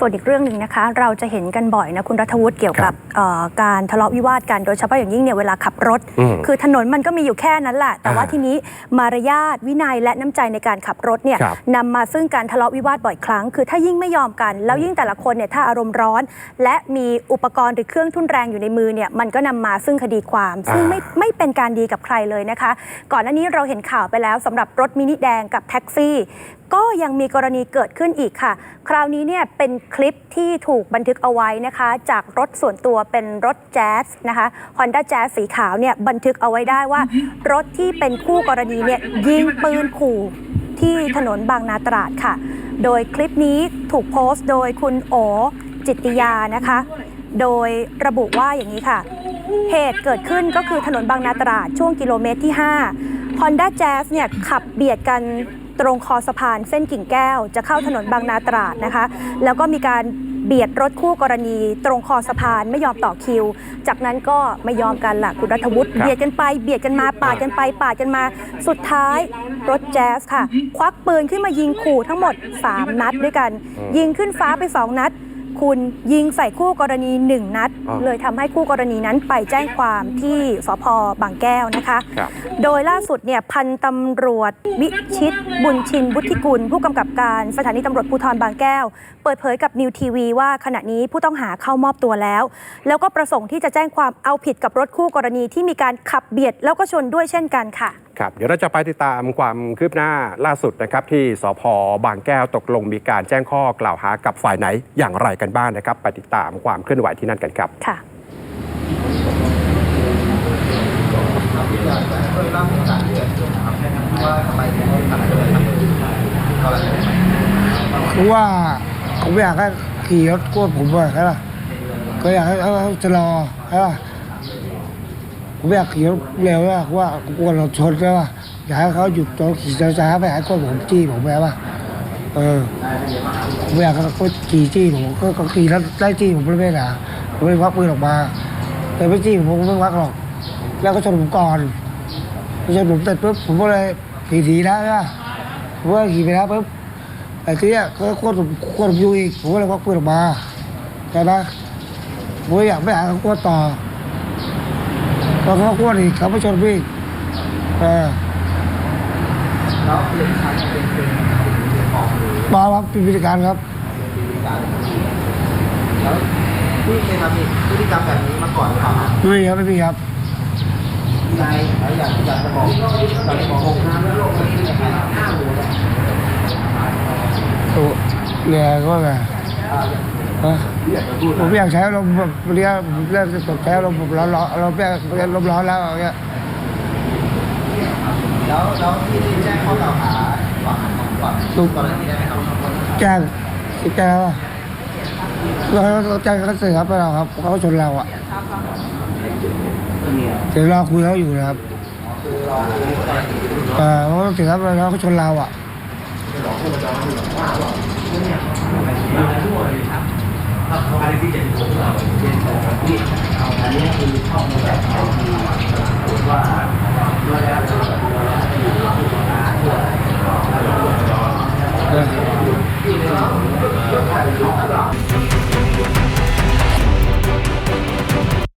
ส่วนอีกเรื่องหนึ่งนะคะ เราจะเห็นกันบ่อยนะคุณรัฐวุฒิเกี่ยวกับการทะเลาะวิวาทกันโดยเฉพาะอย่างยิ่งเนี่ยเวลาขับรถ คือถนนมันก็มีอยู่แค่นั้นแหละ แต่ว่าทีนี้มารยาทวินัยและน้ำใจในการขับรถเนี่ยนำมาซึ่งการทะเลาะวิวาทบ่อยครั้ง คือถ้ายิ่งไม่ยอมกัน แล้วยิ่งแต่ละคนเนี่ยถ้าอารมณ์ร้อน และมีอุปกรณ์หรือเครื่องทุ่นแรงอยู่ในมือเนี่ยมันก็นำมาซึ่งคดีความ ซึ่งไม่ไม่เป็นการดีกับใครเลยนะคะ ก่อนหน้านี้เราเห็นข่าวไปแล้วสำหรับรถมินิแดงกับแท็กซี่ ก็ยังมีกรณีเกิดขึ้นอีกค่ะ คราวนี้เนี่ยเป็นคลิปที่ถูกบันทึกเอาไว้นะคะ จากรถส่วนตัวเป็นรถแจ๊สนะคะ Honda Jazz สีขาวเนี่ยบันทึกเอาไว้ได้ว่า รถที่เป็นคู่กรณีเนี่ยยิงปืนขู่ที่ถนนบางนาตราดค่ะ โดยคลิปนี้ถูกโพสต์โดยคุณโอจิตติยานะคะ โดยระบุว่าอย่างนี้ค่ะ เหตุเกิดขึ้นก็คือถนนบางนาตราดช่วงกิโลเมตรที่ 5 Honda Jazz เนี่ยขับเบียดกัน ตรงคอสะพานเส้นกิ่งแก้ว จะเข้าถนนบางนาตราดนะคะ แล้วก็มีการเบียดรถคู่กรณี ตรงคอสะพานไม่ยอมต่อคิว จากนั้นก็ไม่ยอมกันล่ะคุณรัฐวุฒิครับเบียดกันไปเบียดกันมาปาดกันไปปาดกันมา สุดท้ายรถแจ๊สค่ะ ควักปืนขึ้นมายิงขู่ทั้งหมด 3 นัดด้วยกัน ยิงขึ้นฟ้าไป 2 นัด คุณยิงใส่คู่กรณี1นัดอ๋อเลยทำให้คู่กรณีนั้นไปแจ้งความที่สพบางแก้วนะคะครับโดยล่าสุดเนี่ยพันตำรวจวิชิตบุญชินบุธิกุล ผู้กำกับการสถานีตำรวจภูธรบางแก้ว เปิดเผยกับนิวทีวีว่าขณะนี้ผู้ต้องหาเข้ามอบตัวแล้ว แล้วก็ประสงค์ที่จะแจ้งความเอาผิดกับรถคู่กรณีที่มีการขับเบียดแล้วก็ชนด้วยเช่นกันค่ะ ครับเดี๋ยวเราจะไปติดตามความคืบหน้าล่าสุดนะครับที่สพบางแก้วตกลงมีการแจ้งข้อกล่าวหากับฝ่ายไหนอย่างไรกันบ้างนะครับ ไปติดตามความเคลื่อนไหวที่นั่นกันครับค่ะคือว่าผมอยากให้ขี่รถกวนผมบ่อยใช่ป่ะก็อยากให้เขาชะลอใช่ป่ะ ผมอยากขี่รถเร็วอะเพราว่ากลัวเรถชนใช่ป่ะอยากให้เขาหยุดตอนขี่ช้าๆไปหากวนผมจี้ผมไปป่ะเออผมอยากให้เขาขี่จี้ผมก็ก็ขี่แล้วไล่จี้ผมไม่ได้หนาผมไม่ควักปืนออกมาแต่ไม่จี้ผมผมไม่ควักหรอก แล้วก็ชนผมก่อนชนผมเสร็จปุ๊บผมก็เลยขี่หนีแล้วใช่ป่ะผมก็ขี่ไปแล้วปุ๊บไอ้ทีเนี้ยก็ควบคุมควบคุมอยู่อีกผมก็เลยควักปืนออกมาใช่ไหมผมอยากไม่หาเขาควบต่อ พอเขาควบอีกเขาไม่ชนพี่อีกเออมาครับเป็นวิธีการครับแล้วพี่เคยทำพฤติกรรมแบบนี้มาก่อนหรือเปล่าครับไม่มีครับไม่มีครับ นายแล้วอยากอยากจะบอกอยากจะบอกผมนะว่าโลกนี้เป็นยังไงห้าหมู่เนี่ยตัวเนี่ยก็ไงฮะ ผมไม่อยากใช้ลมณ์แบบเนี้ยผมเริ่มจะตกใช้ลมณ์แบบร้อนร้อนเราแม่ลมร้อนแล้วอย่างเงี้ยแล้วแล้วที่แจ้งข้อกล่าวหาก่อนก่อนกรณีได้ไหมครับแจ้งแจ้งว่าเราแจ้งเขาเสียครับไปเราครับเขาชนเราอะเดี๋ยวรอคุยเขาอยู่นะครับเออเขาถึงครับแล้วเขาชนเราอะ ถ้าเขาอะไรที่จะผมเราเรียนแต่แบบที่เอาอันนี้คือเข้ามาแบบเขาคือผมว่าด้วยแล้วคือแบบด้วยาล้อยู่ที่ร้านด้วยแล้วก็อยู่ที่ร้านแล้วก็อยู่ที่ร้าน